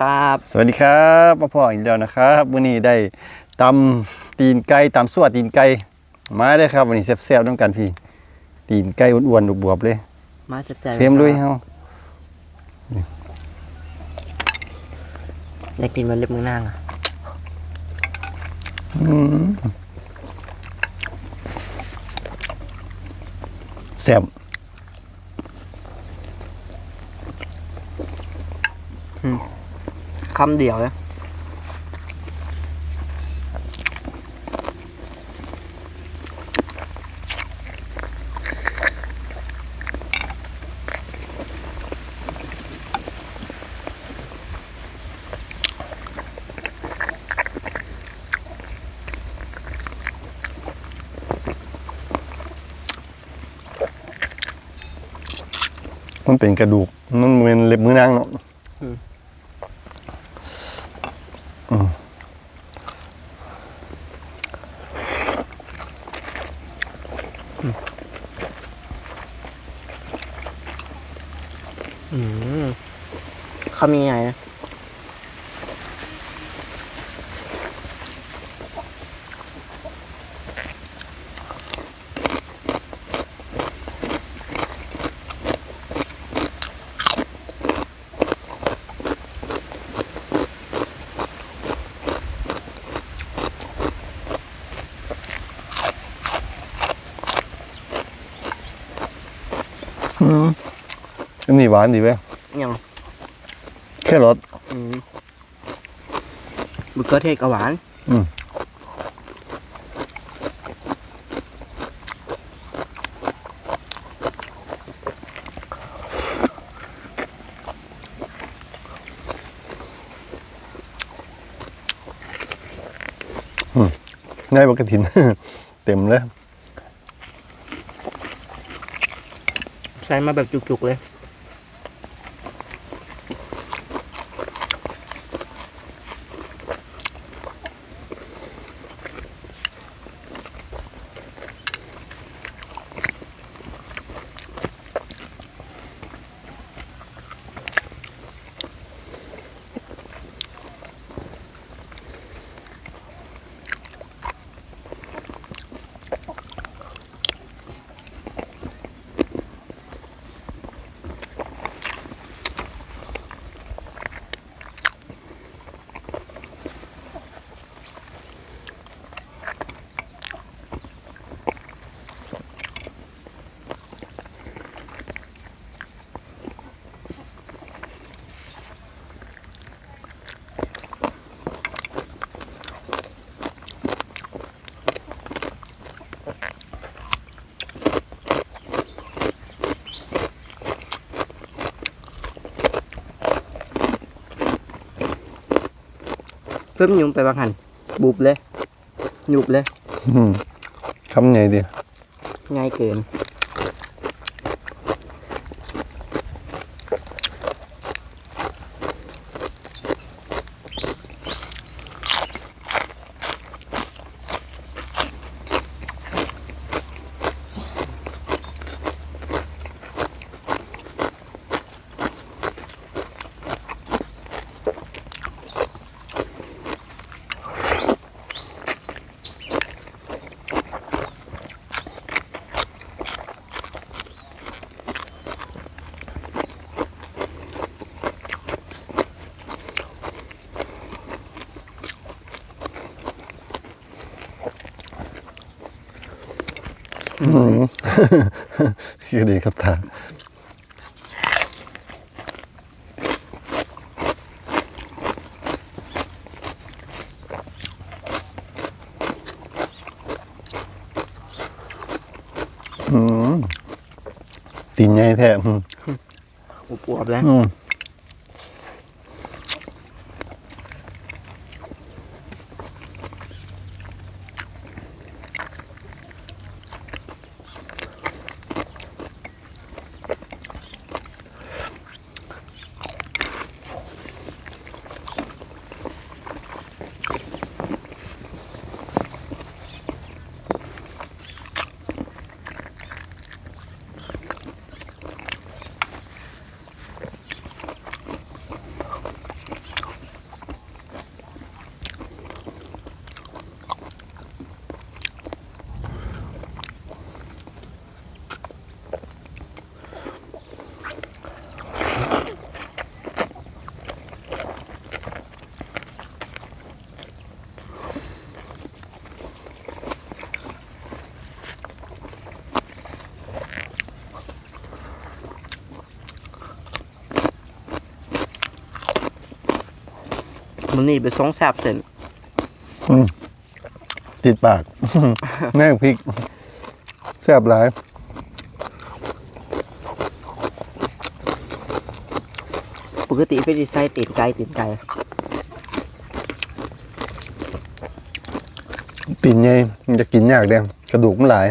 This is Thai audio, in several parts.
ครับ สวัสดีครับพ่อพ่ออีกแล้วนะครับวันนี้ได้ตำตีนไก่ตำสวดตีนไก่มาได้อครับวันนี้แซ่บๆต้องกันพี่ ตีนไก่อ้วนๆบวบๆเลย มาแซ่บๆเค็มลุยเฮาอยากกินมันเล็บมือนางอะอืมแซ่บ คำเดียวเลยมันเป็นกระดูก มันเป็นเล็บมือนางเนาะ อืมเขามีไงนะ นนี้หวานดีเว้ยยังแค่รสอืมบุกเกอร์เทศกับหวาน อืมง่ายกว่ากระถิน เต็มเลยใส่มาแบบจุกๆเลย เพิ่มยุงไปบางหันบุบเลยหยุบเลย อืมคำใหญ่ดี ง่ายเกิน อื มคือดีครับตาอืมตีนใหญ่แท้อืมอวบๆแล้ว มมันนี่ไปสองแซบเส้นอืมติดปากแม่งพริกแซ่บหลาย ปกติเป็นดีไซน์ตีนไก่ตีนไก่ปีนใหญ่มันจะกินยากเด้กระดูกมันหลาย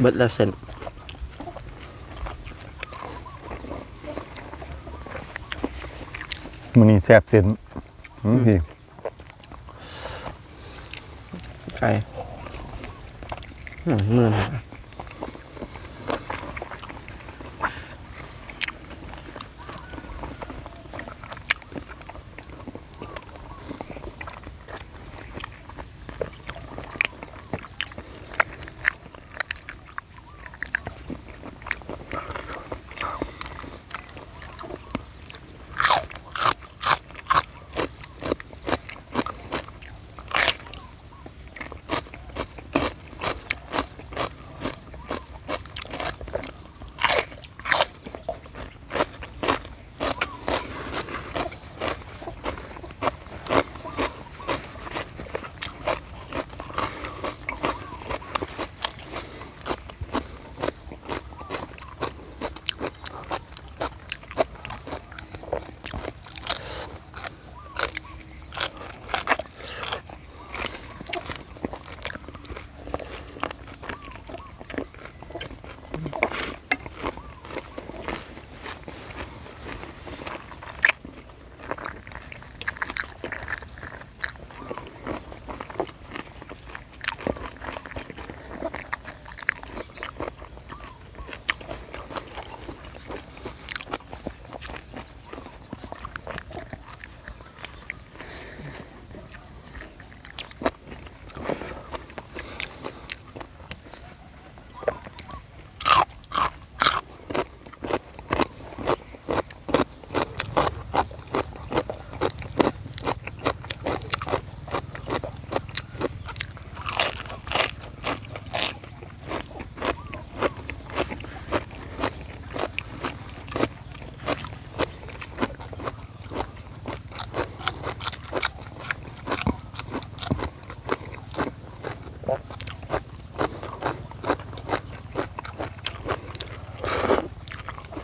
เบิดแล้วเส้นมันนี่แซ่บเส้นอืมพี่ไก่อืมมือนะอืม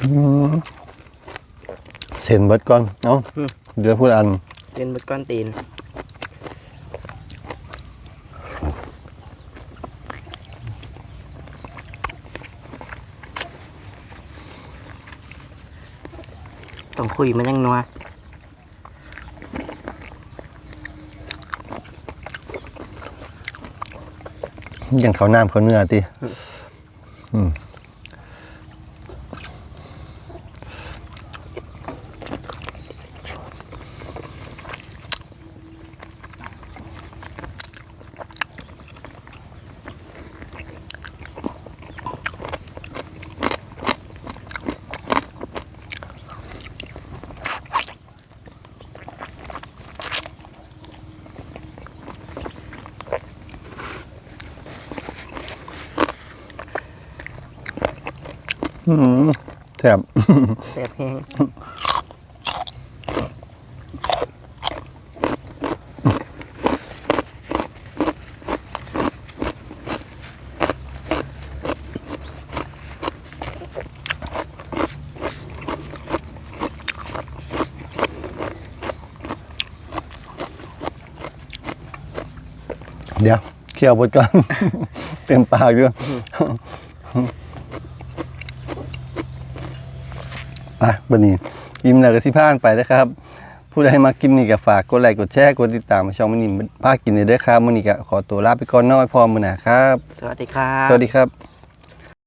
เส้นเบิดก่อนเอ้าเดี๋ยวพูดอัน เป็นเบิดก้อนตีนต้องคุยมันยังนัวอย่างเขาวน้ำเขาวเนื้อติอืม อืมแซ่บแซ่บแห้งเดี๋ยวเคี่ยวบดก่อน เต็มปากอยู่ อะวันนี้ยิ้มแล้วก็ที่ผ่านไปนะครับผู้ใดมากินนี่ก็ฝากกดไลค์กดแชร์กดติดตามช่องมันนี่พากินเลยเด้อครับมันนี่ก็ขอตัวลาไปก่อนเน้อยพอมือหนาครับ สวัสดีครับ สวัสดีครับ